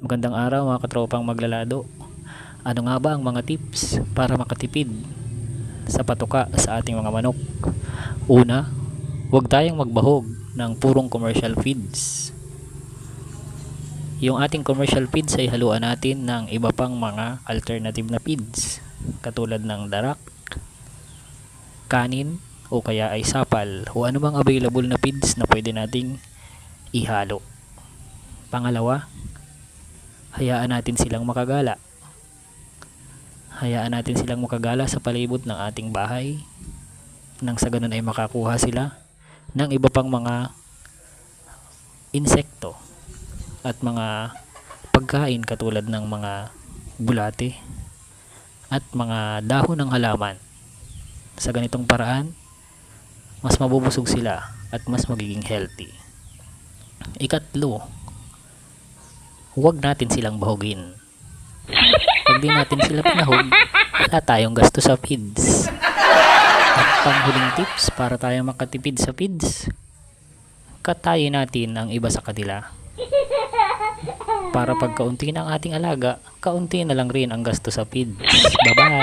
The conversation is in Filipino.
Magandang araw mga katropang maglalado. Ano nga ba ang mga tips para makatipid sa patuka sa ating mga manok? Una, huwag tayong magbahog ng purong commercial feeds. Yung ating commercial feeds ay haluan natin ng iba pang mga alternative na feeds katulad ng darak, kanin o kaya ay sapal o anumang available na feeds na pwede nating ihalo. Pangalawa, hayaan natin silang makagala. Hayaan natin silang makagala sa palibot ng ating bahay nang sa ganun ay makakuha sila ng iba pang mga insekto at mga pagkain katulad ng mga bulate at mga dahon ng halaman. Sa ganitong paraan, mas mabubusog sila at mas magiging healthy. Ikatlo, huwag natin silang bahugin. Pag di natin sila pinahog, wala tayong gasto sa feeds. At panghuling tips para tayo makatipid sa feeds, katayin natin ang iba sa kanila. Para pag kaunti na ang ating alaga, kaunti na lang rin ang gasto sa feeds. Bye-bye!